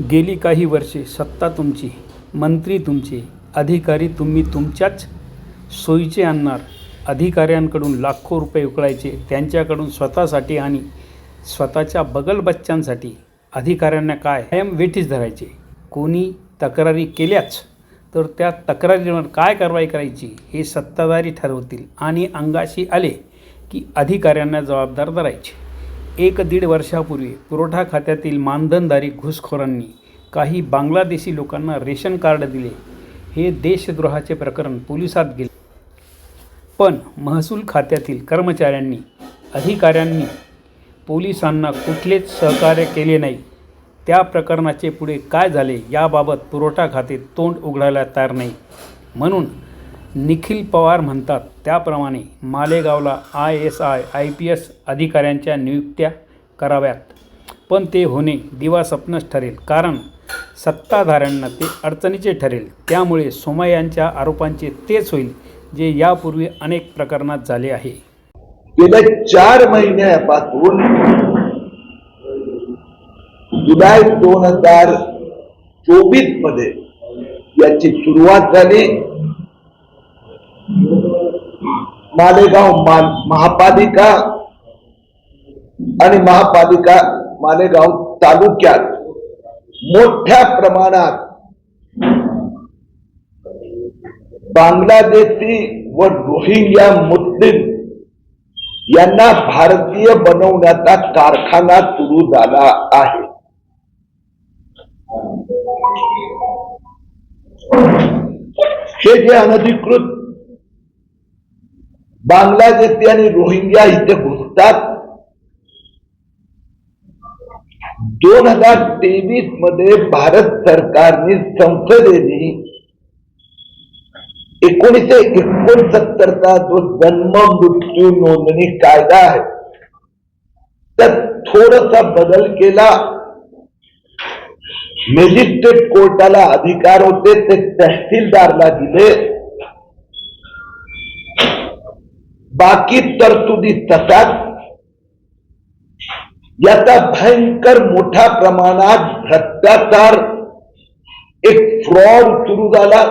गेली काही वर्षे सत्ता तुमची मंत्री तुमचे अधिकारी तुम्ही तुमच्याच सोयीचे आणणार. अधिकाऱ्यांकडून लाखो रुपये उकळायचे त्यांच्याकडून स्वतःसाठी आणि स्वतःच्या बगलबच्च्यांसाठी अधिकाऱ्यांना काय? कायम वेठीस धरायचे. कोणी तक्रारी केल्याच तर त्या तक्रारीवर काय कारवाई करायची हे सत्ताधारी ठरवतील आणि अंगाशी आले की अधिकाऱ्यांना जबाबदार धरायचे. एक दीड वर्षापूर्वी पुरवठा खात्यातील मानधनधारी घुसखोरांनी काही बांगलादेशी लोकांना रेशन कार्ड दिले. हे देशद्रोहाचे प्रकरण पोलिसात गेले. पण महसूल खात्यातील कर्मचाऱ्यांनी अधिकाऱ्यांनी पोलिसांना कुठलेच सहकार्य केले नाही. त्या प्रकरणाचे पुढे काय झाले याबाबत पुरवठा खाते तोंड उघडायला तयार नाही. म्हणून निखिल पवार म्हणतात त्याप्रमाणे मालेगावला I S I I P S अधिकाऱ्यांच्या नियुक्त्या कराव्यात. पण ते होणे दिवास्वप्नच ठरेल. कारण सत्ताधाऱ्यांना ते अडचणीचे ठरेल. त्यामुळे सोमय्यांच्या आरोपांचे तेच होईल जे यापूर्वी अनेक प्रकरणात झाले आहे. गेल्या चार महिन्यापासून जुलै दोन हजार चोवीसमध्ये याची सुरुवात झाली. मालेगाव महापालिका आणि महापालिका मालेगाव तालुक्यात मोठ्या प्रमाणात बांगलादेशी व रोहिंग्या मुस्लिम यांना भारतीय बनवण्याचा कारखाना सुरू झाला आहे. हे जे अनधिकृत बांगलादेशी आणि रोहिंग्या इथे घुसतात. दोन हजार तेवीसमध्ये भारत सरकारने संसदेने एकोणीसशे एकोणसत्तरचा जो जन्म मृत्यू नोंदणी कायदा आहे त्यात थोडासा बदल केला. मॅजिस्ट्रेट कोर्टाला अधिकार होते ते तहसीलदारला दिले. बाकी तरतुदी तसाच याचा भयंकर मोठ्या प्रमाणात भ्रष्टाचार, एक फ्रॉड सुरू झाला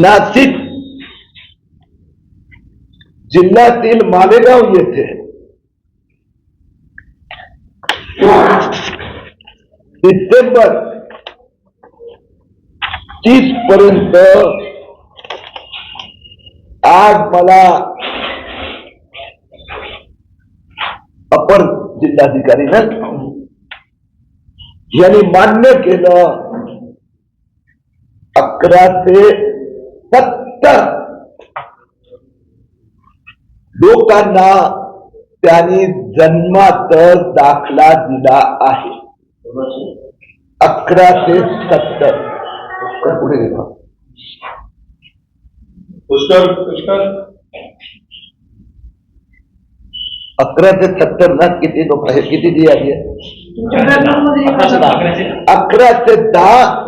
नाशिक जिल्ह्यातील मालेगाव येथे. डिसेंबर तीस पर्यंत आज मला अपर जिल्हाधिकारीनं यांनी मान्य केलं अकरा ते सत्तर लोकांना त्यांनी जन्मातच दाखला दिला आहे. अकरा ते सत्तर. पुढे गेला पुष्कर पुष्कर। अकरा ते सत्तर ना किती लोक आहेत? किती दी आली आहे? अकरा ते दहा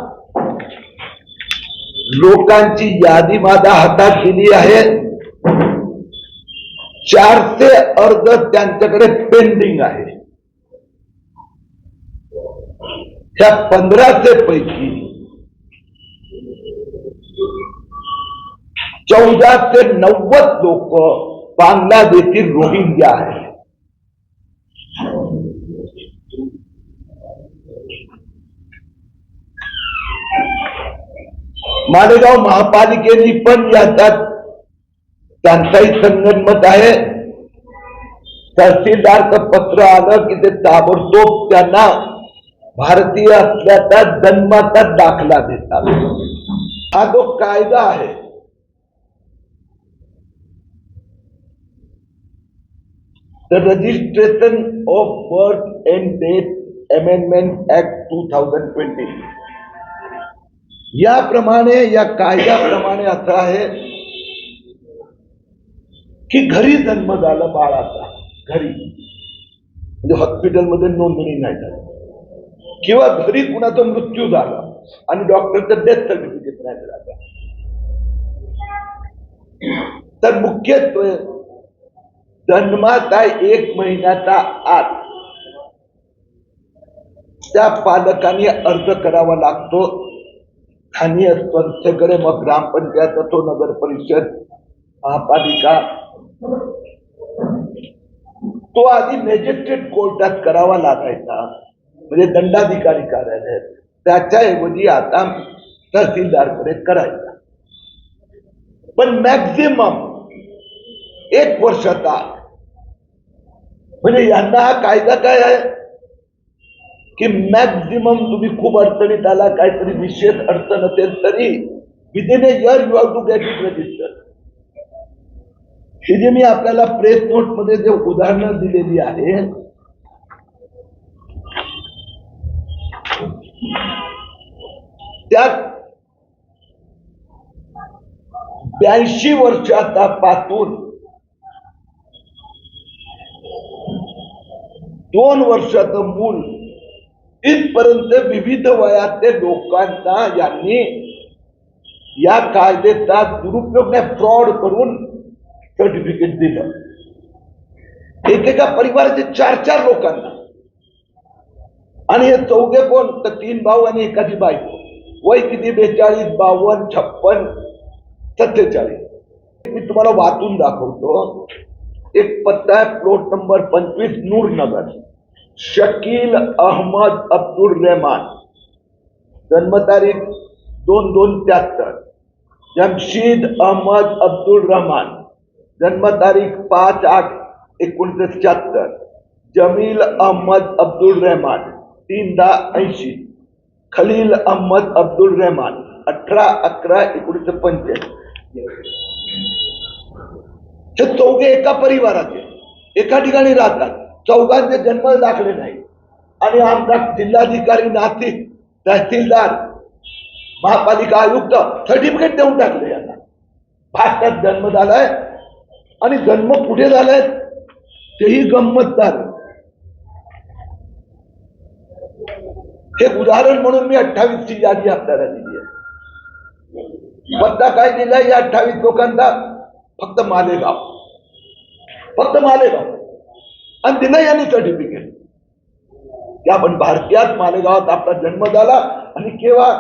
लोकांची यादी माझ्या हातात दिली आहे. चारशे अर्ज़ त्यांच्याकडे पेंडिंग आहे. त्या पंधराशे पैकी चौदा ते नव्वद लोक बांगलादेशी रोहिंग्या है। मालेगाव महापालिकेने पण याच्यात त्यांचाही संगनमत आहे। तहसीलदारचं पत्र आलं की ते भारतीय असल्याचा दाखला देतात। हा जो कायदा आहे the registration of birth and death amendment act 2020 याप्रमाणे या कायद्याप्रमाणे असं आहे की घरी जन्म झाला बाळाचा घरी. म्हणजे हॉस्पिटलमध्ये नोंदणी नाही झाली. किंवा घरी कुणाचा मृत्यू झाला आणि डॉक्टरचं डेथ सर्टिफिकेट नाही मिळालं तर मुख्यत्वे जन्माचा एक महिन्याचा आत त्या पालकांनी अर्ज करावा लागतो. स्थानीय संस्थेकडे मग ग्रामपंचायत असो नगर परिषद महापालिका. तो आधी मॅजिस्ट्रेट कोर्टात करावा लागायचा. म्हणजे दंडाधिकारी कार्यालय त्याच्याऐवजी आता तहसीलदारकडे करायचा. पण मॅक्झिमम एक वर्षाचा म्हणजे यांना हा कायदा काय आहे? की मॅक्झिमम तुम्ही खूप अडचणीत आला काहीतरी विशेष अडचण असेल तरी within a year you have to get it register ही जी मी आपल्याला प्रेस नोटमध्ये जे उदाहरणं दिलेली आहे त्यात ब्याऐंशी वर्षाचा पासून दोन वर्षाचं मूल. इथपर्यंत विविध वयातल्या लोकांना यांनी या कायद्याचा दुरुपयोग फ्रॉड करून सर्टिफिकेट दिलं. एकेका परिवाराचे चार चार लोकांना. आणि हे चौघे कोण? तर तीन भाऊ आणि एकाची बायको. वय किती? बेचाळीस बावन्न छप्पन सत्तेचाळीस. मी तुम्हाला वाचून दाखवतो. एक पत्ता आहे प्लॉट नंबर पंचवीस नूरनगर. शकील अहमद अब्दुल रहमान. जन्मतारीख दोन दोन त्र्याहत्तर. जमशीद अहमद अब्दुल रहमान. जन्मतारीख पाच आठ एकोणीसशे शहात्तर जमील अहमद अब्दुल रहमान तीन दहा ऐंशी. खलील अहमद अब्दुल रहमान अठरा अकरा एकोणीसशे पंच्याऐंशी. हे चौघे एका परिवाराचे एका ठिकाणी राहतात. चौघांचे जन्म दाखले नाही. आणि आमचा जिल्हाधिकारी तहसीलदार, महापालिका आयुक्त सर्टिफिकेट देऊन टाकले यांना. भारतात जन्म झालाय आणि जन्म कुठे झालाय तेही गंमत झालं हे उदाहरण म्हणून मी अठ्ठावीस ची यादी आपल्याला दिली आहे. पत्ता काय दिलाय या अठ्ठावीस लोकांचा फक्त मालेगाव. फक्त मालेगाव. आणि दिलं यांनी सर्टिफिकेट की आपण भारतीयात मालेगावात आपला जन्म झाला आणि केव्हा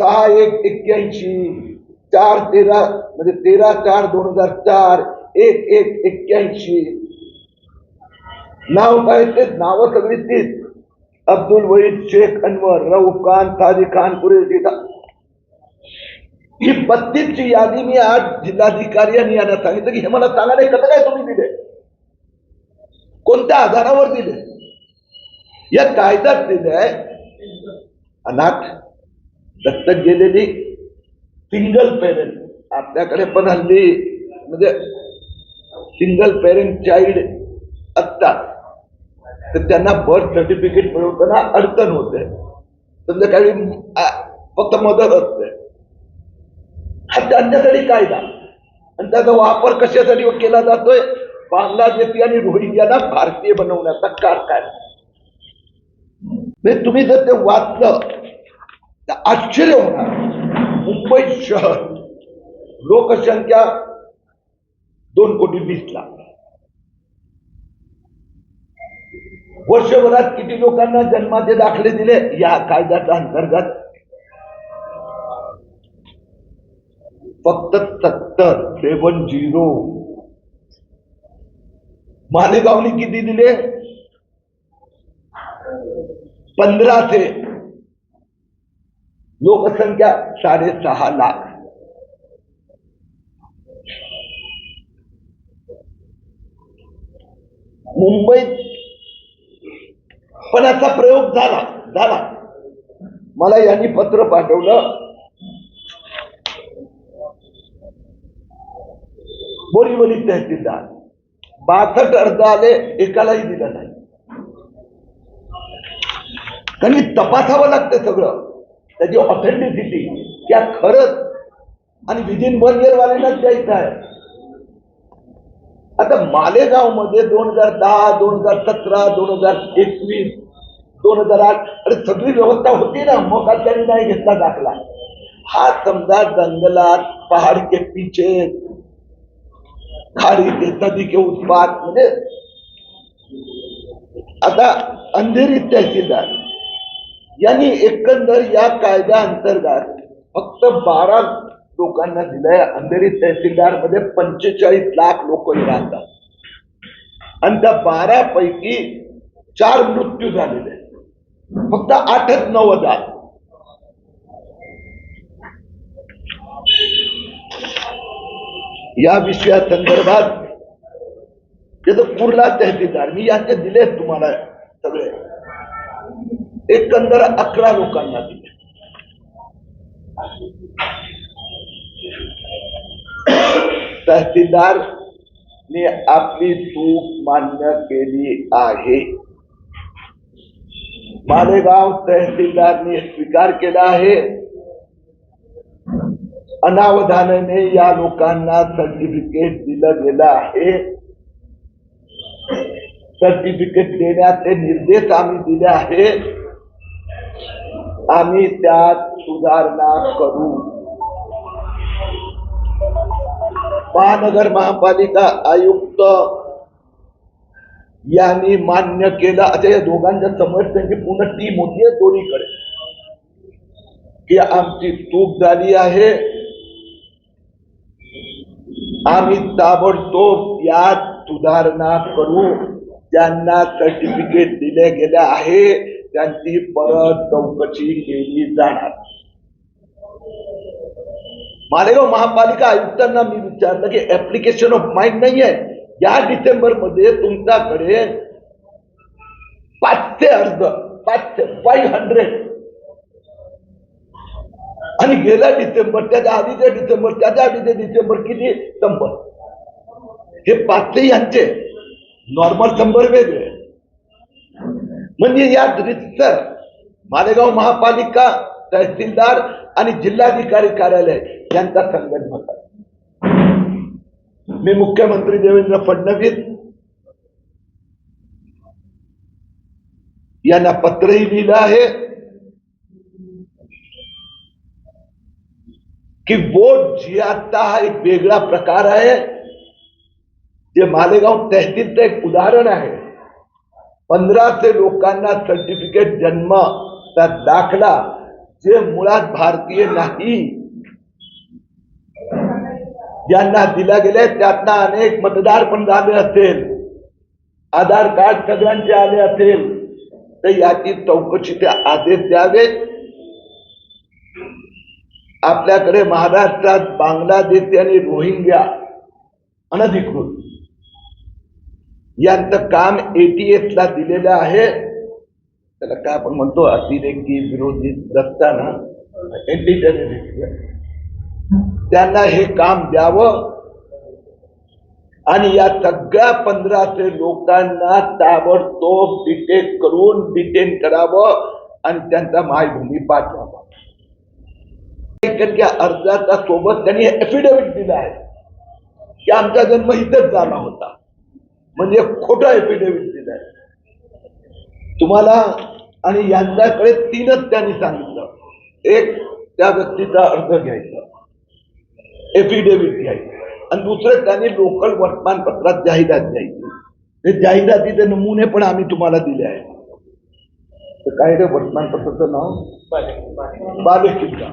सहा एक एक्क्याऐंशी चार तेरा म्हणजे तेरा चार दोन हजार चार एक एक एक्क्याऐंशी. नाव काय तेच नाव सगळी तीच. अब्दुल वहीद शेख अनवर रऊफ खान ताजी खान कुरेशी ही बत्तीसची यादी मी आज जिल्हाधिकारी यांनी यांना सांगितलं की हे मला सांगा नाही कसं काय तुम्ही दिले? कोणत्या आधारावर दिले? या कायद्यात दिलंय अनाथ दत्तक गेलेली सिंगल पेरेंट आपल्याकडे पण हल्ली म्हणजे सिंगल पेरेंट चाइल्ड असतात. तर त्यांना बर्थ सर्टिफिकेट मिळवताना अडचण होते. समजा काही फक्त मदत असते. हा त्यांच्यासाठी कायदा. आणि त्याचा वापर कशासाठी केला जातोय? बांगलादेशी आणि रोहिंग्याला भारतीय बनवण्याचा कारखाना. म्हणजे तुम्ही जर ते वाचलं तर आश्चर्य होणार. मुंबई शहर लोकसंख्या दोन कोटी वीस लाख. वर्षभरात किती लोकांना जन्माचे दाखले दिले? या कायद्याच्या अंतर्गत फक्त सत्तर सेवन झिरो. मालेगावने किती दिले? पंधराशे लोकसंख्या साडेसहा लाख. मुंबईत पण असा प्रयोग झाला झाला. मला यांनी पत्र पाठवलं. बोरीवली तहसीलदार. बासष्ट अर्ज आले एकालाही दिलं नाही. त्यांनी तपासावं लागतं सगळं. त्याची ऑथेंटिसिटी त्या खरंच आणि विदिन वन इयर वाल्यांनाच द्यायचं आहे. आता मालेगावमध्ये दोन हजार दहा दोन हजार सतरा दोन हजार एकवीस दोन हजार आठ अरे सगळी व्यवस्था होती ना मग त्यांनी नाही घेतला दाखला. हा समजा जंगलात पहाड के पीछे खाडी नदी घेऊन उस पार म्हणजे आता अंधेरी तहसीलदार यांनी एकंदर या कायद्या अंतर्गत फक्त बारा लोकांना दिलंय. अंधेरी तहसीलदारमध्ये पंचेचाळीस लाख लोक राहतात. आणि त्या बारा पैकी चार मृत्यू झालेले फक्त आठच नवदात या विषया संदर्भात त्याचं कुर्ला तहसीलदार, मी यांचे दिले तुम्हाला सगळे. एकंदर अकरा लोकांना दिले. तहसीलदारने आपली चूक मान्य केली आहे. मालेगाव तहसीलदारने स्वीकार केला आहे. अनावधानाने या लोकांना सर्टिफिकेट दिलं गेलं आहे. सर्टिफिकेट देण्याचे निर्देश आम्ही दिले त्यात सुधारणा करू. महानगर महापालिका आयुक्त यांनी मान्य केलं. आता या दोघांच्या समोर त्यांची पूर्ण टीम होती दोन्हीकडे. की आमची चूक झाली आहे. आम्ही ताबडतोब यात सुधारणा करू. ज्यांना सर्टिफिकेट दिले गेले आहे, त्यांची परत चौकशी केली जाणार. मालेगाव महापालिका आयुक्तांना मी विचारलं की ऍप्लिकेशन ऑफ़ माइंड नाही आहे या डिसेंबर मध्ये तुमच्याकडे पाचशे अर्ज़, पाचशे फाईव्ह हंड्रेड आणि गेल्या डिसेंबर त्याच्या आधीचे डिसेंबर त्याच्या आधीचे डिसेंबर किती? शंभर. हे पाचशे यांचे नॉर्मल शंभर वेगळे. म्हणजे या रितसर मालेगाव महापालिका तहसीलदार आणि जिल्हाधिकारी कार्यालय यांचा संघट होता. मी मुख्यमंत्री देवेंद्र फडणवीस यांना पत्रही लिहिलं आहे. की वोट जिहाचा हा, एक वेगळा प्रकार आहे जे मालेगाव तहसीलचं एक उदाहरण आहे पंधराशे लोकांना सर्टिफिकेट जन्म त्यात दाखला, जे मुळात भारतीय नाही। ज्यांना दिला गेले त्यातनं अनेक मतदार झाले असेल। आधार कार्ड सगळ्यांचे आले असेल। तर याची चौकशीचे आदेश द्यावेत। आपल्याकडे महाराष्ट्रात बांगलादेशी आणि रोहिंग्या अनधिकृत. यांचं काम एटीएसला दिलेलं आहे. त्याला काय आपण म्हणतो अतिरेकी विरोधी दस्ताना एंटी त्यांना हे काम द्यावं. आणि या सगळ्या पंधराशे लोकांना ताबडतोब डिटेन करून डिटेन करावं आणि त्यांचा मायभूमी पाठवावा. त्या अर्जाचा सोबत त्यांनी एफिडेव्हिट दिला आहे. की आमचा जन्म इथंच झाला होता. म्हणजे खोटा एफिडेव्हिट दिलाय तुम्हाला आणि यांच्याकडे तीनच त्यांनी सांगितलं. एक त्या व्यक्तीचा अर्ज घ्यायचा. एफिडेव्हिट घ्यायचं. आणि दुसरं त्यांनी लोकल वर्तमानपत्रात जाहिरात द्यायची. ते जाहिरातीचे नमुने पण आम्ही तुम्हाला दिले आहेत. काय रे वर्तमानपत्राचं नाव? बाले किल्ला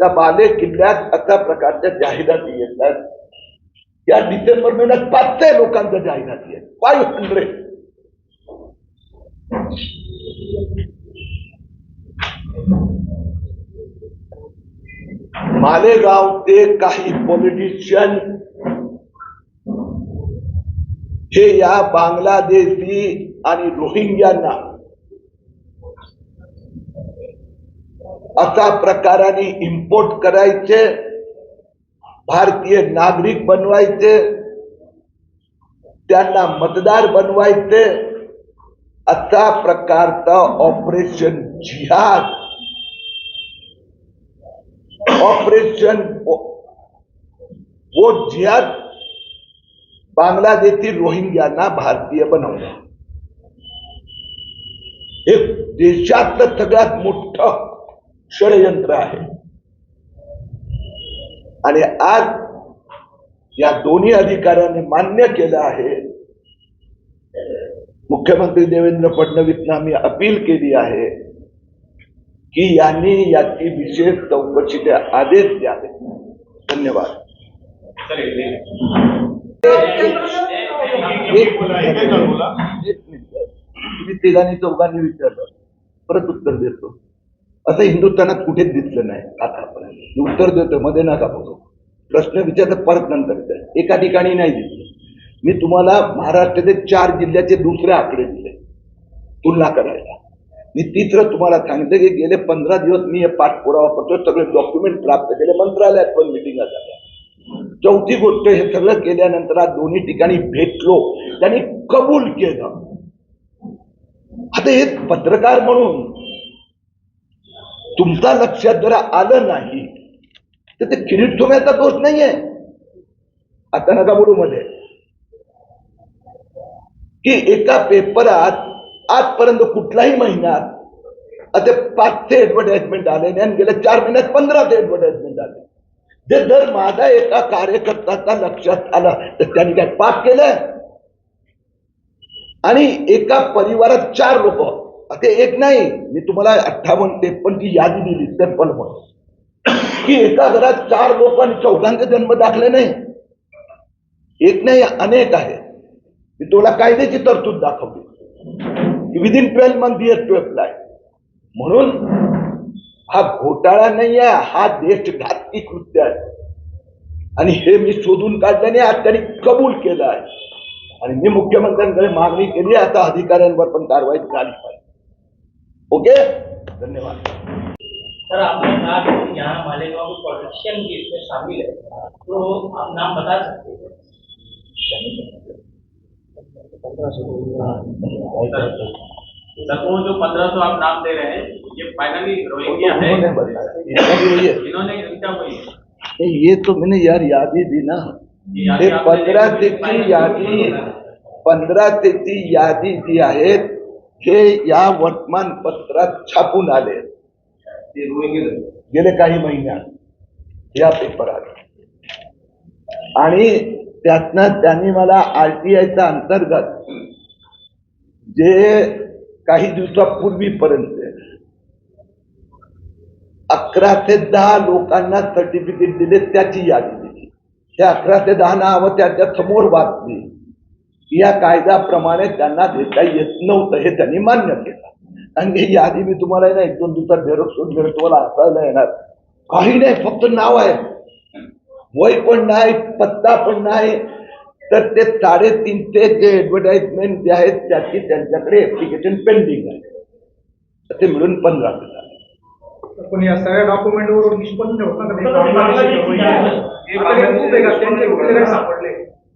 त्या बाले किल्ल्यात अशा प्रकारच्या जाहिराती येतात. या डिसेंबर महिन्यात पाचशे लोकांच्या जाहिराती आहेत फाय हंड्रेड. मालेगावचे काही पॉलिटिशियन हे या बांगलादेशी आणि रोहिंग्यांना अशा प्रकाराने इम्पोर्ट करायचे, भारतीय नागरिक बनवायचे, त्यांना मतदार बनवायचे अशा प्रकारचं ऑपरेशन जिहाद. ऑपरेशन वो जिहाद बांगलादेशी रोहिंग्यांना भारतीय बनवलं. हे देशातलं सगळ्यात मोठं षडयंत्र आहे. आणि आज या दोन्ही अधिकाऱ्यांनी मान्य केलं आहे. मुख्यमंत्री देवेंद्र फडणवीसना मी अपील केली आहे की यांनी याची विशेष चौकशीचे आदेश द्यावे धन्यवाद. एक मिनिट. तुम्ही तिघांनी चौघांनी विचारलं. परत उत्तर देतो. असं हिंदुस्थानात कुठेच दिसलं नाही आतापर्यंत. उत्तर देतो मध्ये नका बघू प्रश्न विचारता परत नंतर एका ठिकाणी नाही दिसलं. मी तुम्हाला महाराष्ट्राचे चार जिल्ह्याचे दुसरे आकडे दिले. तुलना करायला. मी तिसरं तुम्हाला सांगितलं की गेले पंधरा दिवस मी हे पाठपुरावा करतो सगळे डॉक्युमेंट प्राप्त केले मंत्रालयात पण मिटिंगा झाल्या. चौथी गोष्ट हे सगळं केल्यानंतर आज दोन्ही ठिकाणी भेटलो. त्यांनी कबूल केलं. आता हे पत्रकार म्हणून तुमचा लक्षात जरा आलं नाही तर ते किरीट सोन्याचा दोष नाहीये. आता नका बोलू मध्ये. की एका पेपरात आजपर्यंत कुठल्याही महिन्यात असे पाचशे ऍडव्हर्टाइजमेंट आले आणि गेल्या चार महिन्यात पंधरा ते ऍडव्हर्टाइजमेंट आले. जे जर माझा एका कार्यकर्त्याचा लक्षात आला तर त्यांनी काय पाप केलं? आणि एका परिवारात चार लोक ते एक नाही मी तुम्हाला अठ्ठावन्न तेपन्नची यादी दिली टेम्पल म्हणून की एका घरात चार लोक आणि चौघांचे जन्म दाखले नाही. एक नाही अनेक आहे मी तुम्हाला कायद्याची तरतूद दाखवली within twelve month year twelfth apply म्हणून हा घोटाळा नाही आहे हा देशघातकी कृत्य आहे. आणि हे मी शोधून काढल्याने आज त्यांनी कबूल केलं आहे. आणि मी मुख्यमंत्र्यांकडे मागणी केली आता अधिकाऱ्यांवर पण कारवाई झाली पाहिजे. ओके? धन्यवाद। सर आपने कहा कि यहाँ मालेगांव में पॉलिटिशियन भी इसमें शामिल है। तो आप नाम बता सकते हैं? सर जो पंद्रह सौ आप नाम दे रहे हैं ये फाइनली रोहिंग्या है। वही है। इन्होंने इनका वही ये तो मैंने यार याद ही दी ना। हे पंधरा दी, यादी. पंधरा तेची यादी जी आहेत हे या वर्तमानपत्रात छापून आले. गेले. काही महिन्यात. या पेपरात आणि त्यातनं त्यांनी मला आरटीआयच्या अंतर्गत जे काही दिवसापूर्वीपर्यंत अकरा ते दहा लोकांना सर्टिफिकेट दिले त्याची यादी दिली. हे अकरा ते दहा नावं त्याच्यासमोर वाचली. या कायद्याप्रमाणे त्यांना देता येत नव्हतं हे त्यांनी मान्य केलं. आणि ही यादी मी तुम्हाला ना एक दोन दिवसात झेरॉक्स वगैरे तुम्हाला हाताळला येणार. काही नाही फक्त नाव आहे. वय पण नाही पत्ता पण नाही. तर ते साडेतीनशे जे ऍडव्हर्टाइजमेंट जे आहेत त्याची त्यांच्याकडे ऍप्लिकेशन पेंडिंग आहे. ते मिळून पंधरा झाले पण या सगळ्या डॉक्युमेंट वरून निष्पन्न होत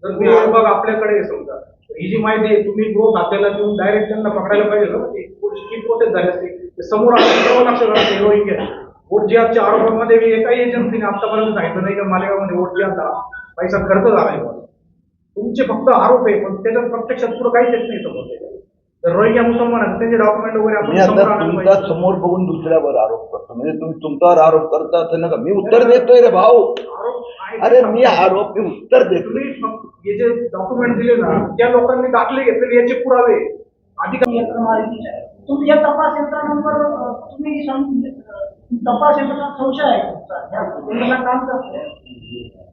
जर तुम्ही बघ आपल्याकडे समजा. ही जी माहिती आहे तुम्ही गृह आपल्याला देऊन डायरेक्ट त्यांना पकडायला पाहिजे ना? ती किती प्रोसेस झाली असते. ते समोर आलं तेव्हा लक्षात आलं ते रोहिंग्या आरोपामध्ये मी एकाही एजन्सीने आतापर्यंत सांगितलं नाही का मालेगावमध्ये वोट पैसा खर्च झालाय म्हणून. तुमचे फक्त आरोप आहे पण त्याच्यात प्रत्यक्षात पुढे काहीच येत नाही समोर. त्याच्या. तर रोहिंग्या मुसलमान आहेत त्यांचे डॉक्युमेंट वगैरे मी आपण आता समोर आणलं तुमचा पाहिजे. समोर बघून दुसऱ्यावर आरोप करतो म्हणजे तुम्ही तुमच्यावर आरोप करता असं नका मी उत्तर देतोय रे भाऊ आरोप आहे. अरे मी आरोप मी उत्तर देतोय तुम्ही फक्त हे जे डॉक्युमेंट दिले ना त्या लोकांनी दाखले घेतलेले याचे पुरावे अधिकार यंत्रमाळीची आहे. तुमच्या तपास यंत्रणांवर अ, तुम्ही सं- अ, तपास यंत्रणा संशय आहे तुमचा या यंत्रणा काम करते हे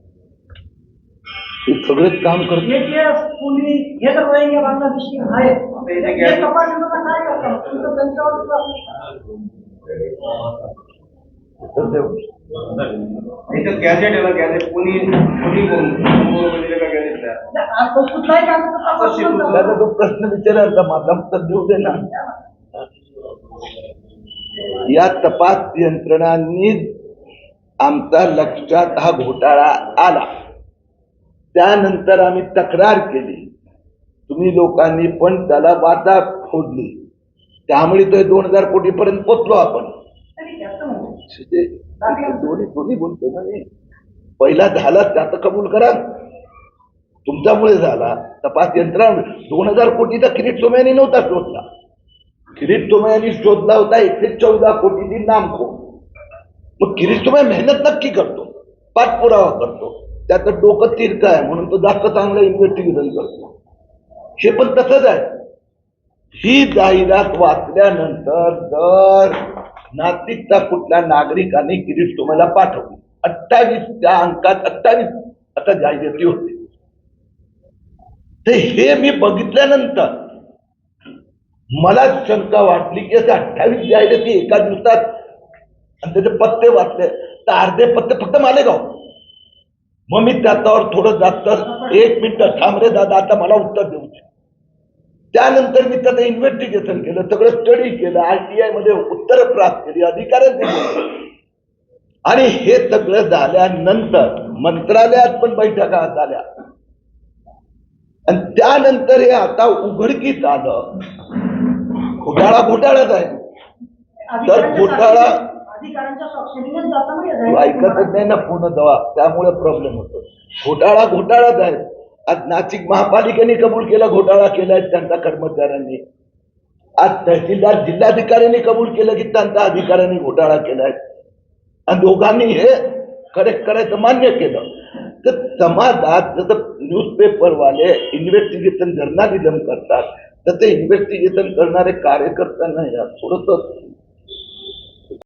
सगळेच काम करतो. ATS, पोलीस हे तर रोहिंग्या बांगलादेशी हे काय करतात? तुमचं त्यांच्यावर गॅजेट आहे ना गॅजेट कोणी कोणी तो कुठलाही प्रश्न विचाराल का माझा उत्तर देऊ दे ना. या तपास यंत्रणांनी आमचा लक्षात हा घोटाळा आला. त्यानंतर आम्ही तक्रार केली. तुम्ही लोकांनी पण त्याला वाटा फोडली. त्यामुळे तो दोन हजार कोटी पर्यंत पोचलो आपण. म्हणजे. दोन्ही दोन्ही बोलतो ना मी. पहिला झाला त्याचं कबूल करा. तुमच्यामुळे झाला. तपास यंत्रणा दोन हजार कोटीचा किरीट सोमयानी नव्हता शोधला. किरीट सोमयानी शोधला होता एकशे चौदा कोटीची नामखो मग किरीट सोमया मेहनत नक्की करतो. पाठपुरावा करतो. त्याचं डोकं तीर्थ आहे म्हणून तो जास्त चांगलं इन्व्हेस्टिगेशन करतो. हे पण तसंच आहे. ही जाहिरात वाचल्यानंतर जर नाशिकचा कुठल्या नागरिकाने किरीट तुम्हाला पाठवली अठ्ठावीस त्या अंकात अठ्ठावीस आता जाहिराती होते. ते हे मी बघितल्यानंतर मला शंका वाटली की असं अठ्ठावीस जाहिराती एका दिवसात आणि त्याचे पत्ते वाचले तर अर्धे पत्ते फक्त मालेगाव. मग मी त्याच्यावर थोडं जास्त एक मिनिट थांब रे दादा आता मला उत्तर देऊ दे. त्यानंतर मी त्याचं इन्व्हेस्टिगेशन केलं सगळं स्टडी केलं आरटीआयमध्ये उत्तर प्राप्त केली अधिकाऱ्यांनी. आणि हे सगळं झाल्यानंतर मंत्रालयात पण बैठका झाल्या. आणि त्यानंतर हे आता उघडकीस आलं. घोटाळा घोटाळाच आहे. अधिकाऱ्यांच्या घोटाळा- स्वाक्षरीनेच तू ऐकतच नाही ना पूर्ण दवा त्यामुळे प्रॉब्लेम होतो. घोटाळा घोटाळाच आहे आज नाशिक महापालिकेने कबूल केला घोटाळा केलाय त्यांच्या कर्मचाऱ्यांनी. आज तहसीलदार जिल्हाधिकाऱ्यांनी कबूल केलं की त्यांच्या अधिकाऱ्यांनी घोटाळा केलाय आणि दोघांनी हे करेक्ट करायचं मान्य केलं. तर समाजात जसं न्यूजपेपरवाले इन्व्हेस्टिगेशन जर्नालिझम करतात तसे इन्व्हेस्टिगेशन करणारे कार्यकर्त्यांना या थोडस